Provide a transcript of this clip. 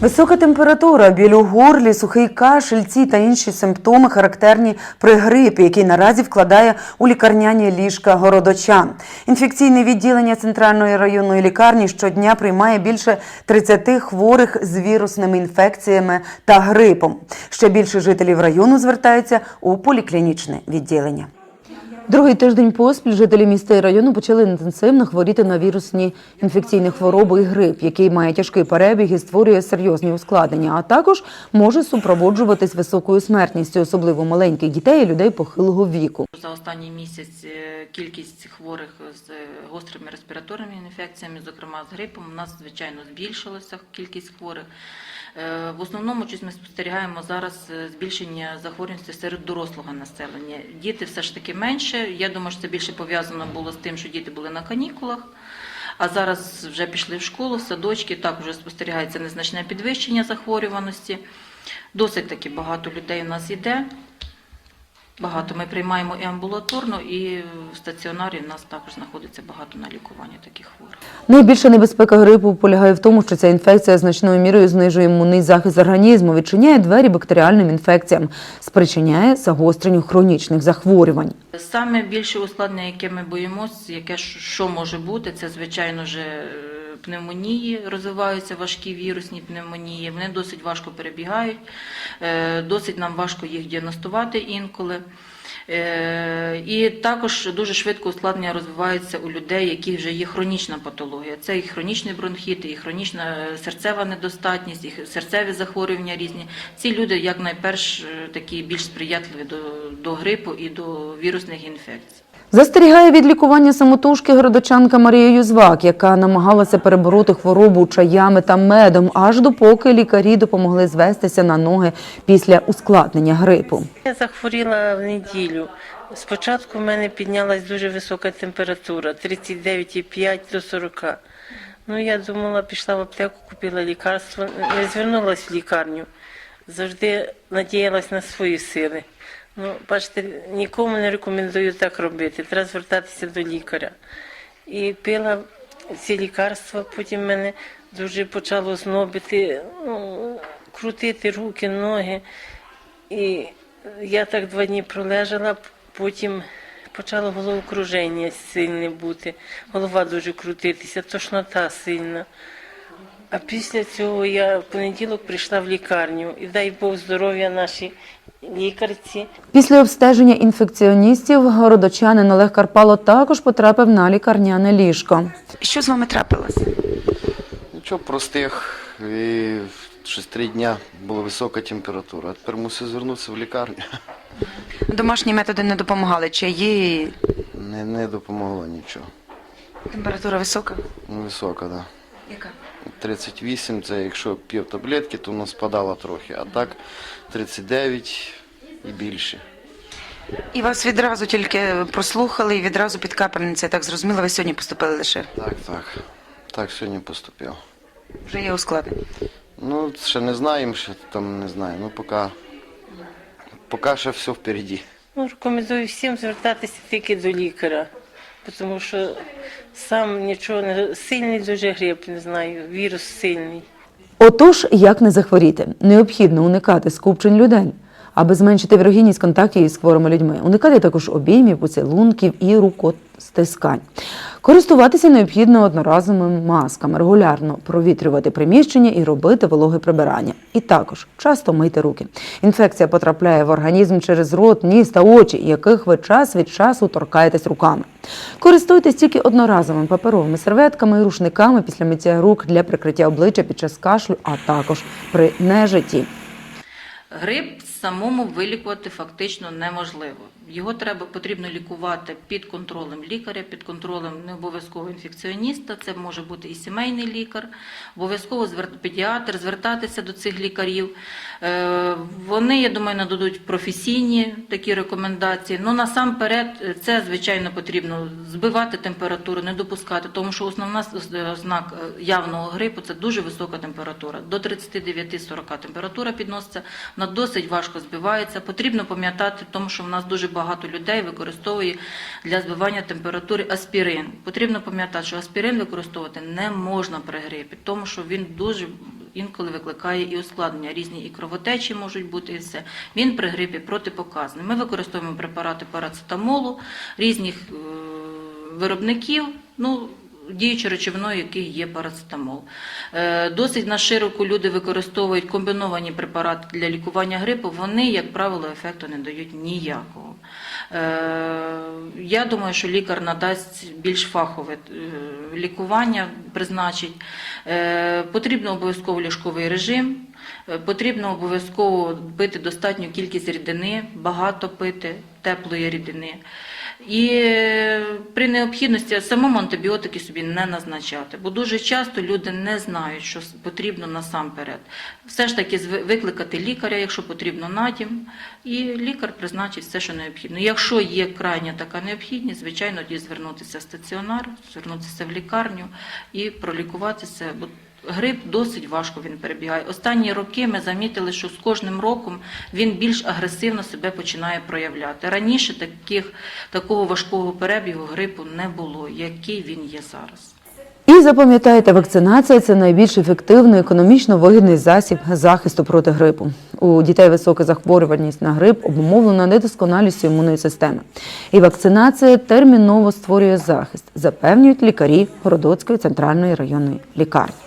Висока температура, біль у горлі, сухий кашель, ці та інші симптоми характерні при грипі, який наразі вкладає у лікарняні ліжка городочан. Інфекційне відділення центральної районної лікарні щодня приймає більше 30 хворих з вірусними інфекціями та грипом. Ще більше жителів району звертаються у поліклінічне відділення. Другий тиждень поспіль жителі міста і району почали інтенсивно хворіти на вірусні інфекційні хвороби і грип, який має тяжкий перебіг і створює серйозні ускладнення, а також може супроводжуватись високою смертністю, особливо маленьких дітей і людей похилого віку. За останній місяць е, кількість хворих з е, гострими респіраторними інфекціями, зокрема з грипом, у нас звичайно збільшилася кількість хворих. Е, В основному щось ми спостерігаємо зараз е, збільшення захворюваності серед дорослого населення. Діти все ж таки менше. Я думаю, що це більше пов'язано було з тим, що діти були на канікулах. А зараз вже пішли в школу, в садочки, так вже спостерігається незначне підвищення захворюваності. Досить таки багато людей у нас іде. Багато ми приймаємо і амбулаторно, і в стаціонарі в нас також знаходиться багато на лікуванні таких хворих. Найбільша небезпека грипу полягає в тому, що ця інфекція значною мірою знижує імунний захист організму, відчиняє двері бактеріальним інфекціям, спричиняє загостренню хронічних захворювань. Саме більше ускладнення, яке ми боїмося, яке що може бути, це звичайно ж е, пневмонії, розвиваються важкі вірусні пневмонії. Вони досить важко перебігають, е, досить нам важко їх діагностувати інколи. Е, І також дуже швидко ускладнення розвиваються у людей, які вже є хронічна патологія. Це і хронічний бронхіт, і хронічна серцева недостатність, і серцеві захворювання різні. Ці люди якнайперш е, такі більш сприятливі до, до грипу і до вірусних інфекцій. Застерігає від лікування самотужки городочанка Марія Юзвак, яка намагалася перебороти хворобу чаями та медом, аж допоки лікарі допомогли звестися на ноги після ускладнення грипу. Я захворіла в неділю. Спочатку в мене піднялась дуже висока температура 39,5 до 40. Ну, я думала, пішла в аптеку, купила лікарство, не звернулася в лікарню. Завжди надіялась на свої сили. Ну, бачите, нікому не рекомендую так робити. Треба звертатися до лікаря. І пила ці лікарства, потім мене дуже почало знобити, ну, крутити руки, ноги. І я так два дні пролежала, потім почало головокруження сильне бути, голова дуже крутитися, тошнота сильна. А після цього я в понеділок прийшла в лікарню і дай Бог здоров'я нашій лікарці. Після обстеження інфекціоністів городочанин Олег Карпало також потрапив на лікарняне ліжко. Що з вами трапилось? Нічого простих. І щось три дня була висока температура. А тепер мусив звернутися в лікарню. Домашні методи не допомагали. Чаї, Не, не допомогло нічого. температура висока? Висока, так. Да. Яка? 38 це якщо п'ів таблетки, то воно спадало трохи. А так 39 і більше. І вас відразу тільки прослухали і відразу під капельницю. Я так зрозуміла, ви сьогодні поступили лише. Так, так. Так, сьогодні поступив. Вже є ускладнення. Ну, ще не знаємо, ще там не знаю. Ну, поки, поки ще все впереді. Ну, рекомендую всім звертатися тільки до лікаря, тому що сам нічого не сильний дуже грип, не знаю, вірус сильний. Отож, як не захворіти? Необхідно уникати скупчень людей, аби зменшити вірогідність контактів із хворими людьми. Уникати також обіймів, поцілунків і рукостискань. Користуватися необхідно одноразовими масками, регулярно провітрювати приміщення і робити вологе прибирання. І також часто мити руки. Інфекція потрапляє в організм через рот, ніс та очі, яких ви час від часу торкаєтесь руками. Користуйтесь тільки одноразовими паперовими серветками і рушниками після миття рук для прикриття обличчя під час кашлю, а також при нежитті. Грип самому вилікувати фактично неможливо. Його треба потрібно лікувати під контролем лікаря, під контролем не обов'язково інфекціоніста. Це може бути і сімейний лікар, обов'язково педіатр, звертатися до цих лікарів. Е, Вони, я думаю, нададуть професійні такі рекомендації. Ну насамперед, е, це звичайно потрібно збивати температуру, не допускати, тому що основна ознак е, явного грипу це дуже висока температура. До 39-40 температура підноситься, вона досить важко збивається. Потрібно пам'ятати, тому що в нас дуже багато людей використовує для збивання температури аспірин. Потрібно пам'ятати, що аспірин використовувати не можна при грипі, тому що він дуже інколи викликає і ускладнення. Різні і кровотечі можуть бути, і все. Він при грипі протипоказаний. Ми використовуємо препарати парацетамолу різних е, виробників. Ну, Діючою речовиною, яких є парацетамол. Е, Досить на широко люди використовують комбіновані препарати для лікування грипу. Вони, як правило, ефекту не дають ніякого. Е, Я думаю, що лікар надасть більш фахове е, лікування, призначить. Потрібно обов'язково ліжковий режим. Потрібно обов'язково пити достатню кількість рідини, багато пити теплої рідини. І е, при необхідності самому антибіотики собі не назначати, бо дуже часто люди не знають, що потрібно насамперед. Все ж таки викликати лікаря, якщо потрібно надім, і лікар призначить все, що необхідно. Якщо є крайня така необхідність, звичайно, тоді звернутися в стаціонар, звернутися в лікарню і пролікуватися. Грип досить важко він перебігає. Останні роки ми замітили, що з кожним роком він більш агресивно себе починає проявляти. Раніше таких, такого важкого перебігу грипу не було, який він є зараз. І запам'ятайте, вакцинація це найбільш ефективний, економічно вигідний засіб захисту проти грипу. У дітей висока захворюваність на грип обумовлена недосконалістю імунної системи. І вакцинація терміново створює захист, запевнюють лікарі Городоцької центральної районної лікарні.